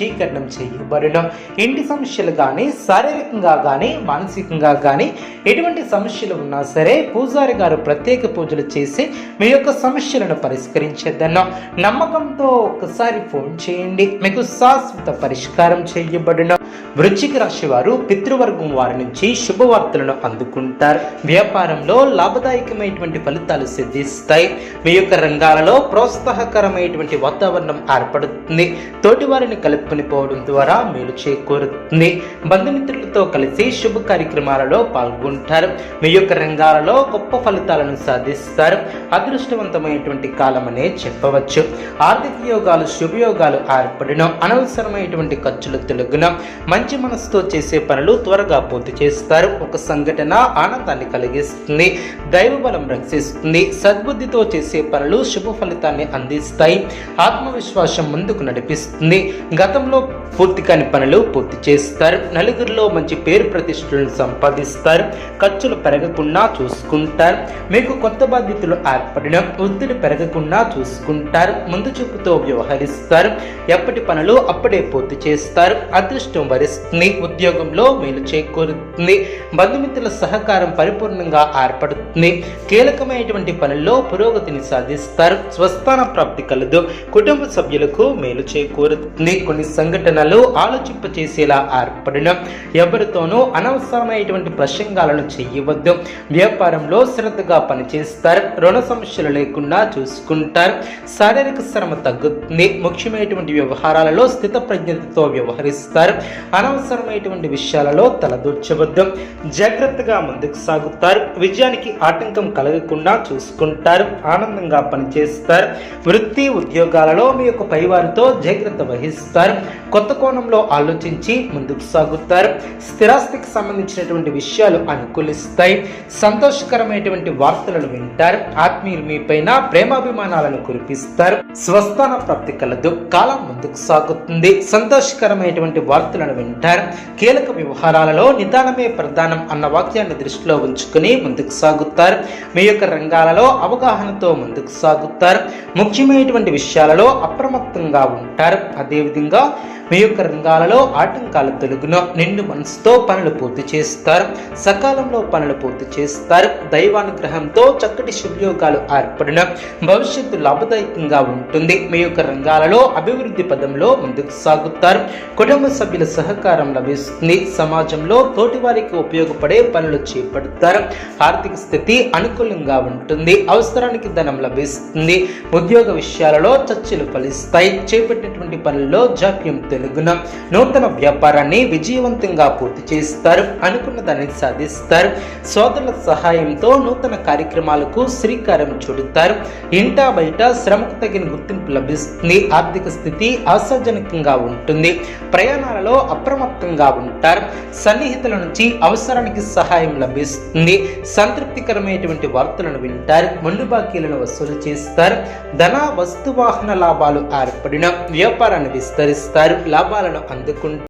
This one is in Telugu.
వశీకరణం చేయబడిన ఇంటి సమస్యలు కానీ శారీరకంగా కానీ మానసికంగా కానీ ఎటువంటి సమస్యలు ఉన్నా సరే పూజారి గారు ప్రత్యేక పూజలు చేసి మీ యొక్క సమస్యలను పరిష్కరించేద్దన్న నమ్మకంతో ఒక్కసారి ఫోన్ చేయండి. మీకు శాశ్వత పరిష్కారం చేయబడిన. వృశ్చిక రాశి వారు పితృవర్గం వారి నుంచి శుభవార్తలను అందుకుంటారు. వ్యాపారంలో లాభదాయకమైనటువంటి ఫలితాలు సిద్ధిస్తాయి. మీ యొక్క రంగాలలో ప్రోత్సాహకరమైనటువంటి వాతావరణం ఏర్పడుతుంది. తోటి వారిని కలుపుకొని పోవడం ద్వారా మేలు చేకూరుతుంది. బంధుమిత్రులతో కలిసి శుభ కార్యక్రమాలలో పాల్గొంటారు. మీ యొక్క రంగాలలో గొప్ప ఫలితాలను సాధిస్తారు. అదృష్టవంతమైనటువంటి కాలమనే చెప్పవచ్చు. ఆర్థిక యోగాలు శుభయోగాలు ఏర్పడిన అనవసరమైనటువంటి ఖర్చులు తొలగిన మంచి మనసుతో చేసే పనులు త్వరగా పూర్తి చేస్తారు. ఒక సంఘటన ఆనందాన్ని కలిగిస్తుంది. దైవ బలం రక్షిస్తుంది. సద్బుద్ధితో చేసే పనులు శుభ ఫలితాన్ని అందిస్తాయి. ఆత్మవిశ్వాసం ముందుకు నడిపిస్తుంది. గతంలో పూర్తి కాని పనులు పూర్తి చేస్తారు. నలుగురిలో మంచి పేరు ప్రతిష్టలను సంపాదిస్తారు. ఖర్చులు పెరగకుండా చూసుకుంటారు. మీకు కొత్త బాధ్యతలు ఏర్పడిన ఒత్తిడి పెరగకుండా చూసుకుంటారు. ముందు చూపుతో వ్యవహరిస్తారు. ఎప్పటి పనులు అప్పుడే పూర్తి చేస్తారు. అదృష్టం వరిస్తుంది. ఉద్యోగంలో మేలు చేకూరుతుంది. బంధుమిత్రుల సహకారం పరిపూర్ణంగా ఏర్పడుతుంది. కీలకమైనటువంటి పనుల్లో పురోగతిని సాధిస్తారు. స్వస్థాన ప్రాప్తి కలదు. కుటుంబ సభ్యులకు మేలు చేకూరుతుంది. కొన్ని సంఘటనలు ఆలోచింప చేసేలా ఏర్పడిన ఎవరితోనూ అనవసరమైనటువంటి ప్రసంగాలను చేయవద్దు. వ్యాపారంలో శ్రద్ధగా పనిచేస్తారు. రుణ సమస్యలు లేకుండా చూసుకుంటారు. శారీరక శ్రమ తగ్గుతుంది. ముఖ్యమైనటువంటి వ్యవహారాలలో స్థిత ప్రజ్ఞతతో వ్యవహరిస్తారు. అనవసరమైనటువంటి విషయాలలో తలదూర్చవద్దు. జాగ్రత్తగా ముందుకు సాగుతారు. విజయానికి ఆటంకం కలగకుండా చూసుకుంటారు. ఆనందంగా పనిచేస్తారు. వృత్తి ఉద్యోగాలలో మీ యొక్క పైవారితో జాగ్రత్త వహిస్తారు. కొత్త కోణంలో ఆలోచించి ముందుకు సాగుతారు. స్థిరాస్తికి సంబంధించినటువంటి విషయాలు అనుకూలిస్తాయి. సంతోషకరమైనటువంటి వార్తలను వింటారు. ఆత్మీయులు మీపైన ప్రేమాభిమానాలను కురిపిస్తారు. స్వస్థాన ప్రాప్తి కలదు. కాలం ముందుకు సాగుతుంది. సంతోషకరమైనటువంటి వార్తలను వింటారు. కీలక వ్యవహారాలలో నిదానమే ప్రధానం అన్న వాక్యాన్ని దృష్టిలో ఉంచుకుని ముందుకు సాగుతారు. మీ యొక్క రంగాలలో అవగాహనతో ముందుకు సాగుతారు. ముఖ్యమైనటువంటి విషయాలలో అప్రమత్తంగా ఉంటారు. అదేవిధంగా మీ యొక్క రంగాలలో ఆటంకాలు తొలగున నిండు మనసుతో పనులు పూర్తి చేస్తారు. సకాలంలో పనులు పూర్తి చేస్తారు. దైవానుగ్రహంతో చక్కటి శుభయోగాలు ఏర్పడిన భవిష్యత్తు లాభదాయకంగా ఉంటుంది. మీ యొక్క రంగాలలో అభివృద్ధి పదంలో ముందుకు సాగుతారు. కుటుంబ సభ్యుల సహకారం లభిస్తుంది. సమాజంలో తోటివారికి ఉపయోగపడే పనులు చేపడతారు. ఆర్థిక స్థితి అనుకూలంగా ఉంటుంది. అవసరానికి ధనం లభిస్తుంది. ఉద్యోగ విషయాలలో చర్చలు ఫలిస్తాయి. చేపట్టినటువంటి పనుల్లో జాప్యం తెలుగు తెలుగున నూతన వ్యాపారాన్ని విజయవంతంగా పూర్తి చేస్తారు అనుకున్న దాన్ని సాధిస్తారు. సోదరుల సహాయంతో నూతన కార్యక్రమాలకు శ్రీకారం చుడతారు. ఇంటా బయట శ్రమకు తగిన గుర్తింపు లభిస్తుంది. ఆర్థిక స్థితి ఆశాజనకంగా ఉంటుంది. ప్రయాణాలలో అప్రమత్తంగా ఉంటారు. సన్నిహితుల నుంచి అవసరానికి సహాయం లభిస్తుంది. సంతృప్తికరమైనటువంటి వార్తలను వింటారు. మండు బాకీలను వసూలు చేస్తారు. ధన వస్తు వాహన లాభాలు ఏర్పడిన వ్యాపారాన్ని విస్తరిస్తారు. లాభాలను అందుకుంటూ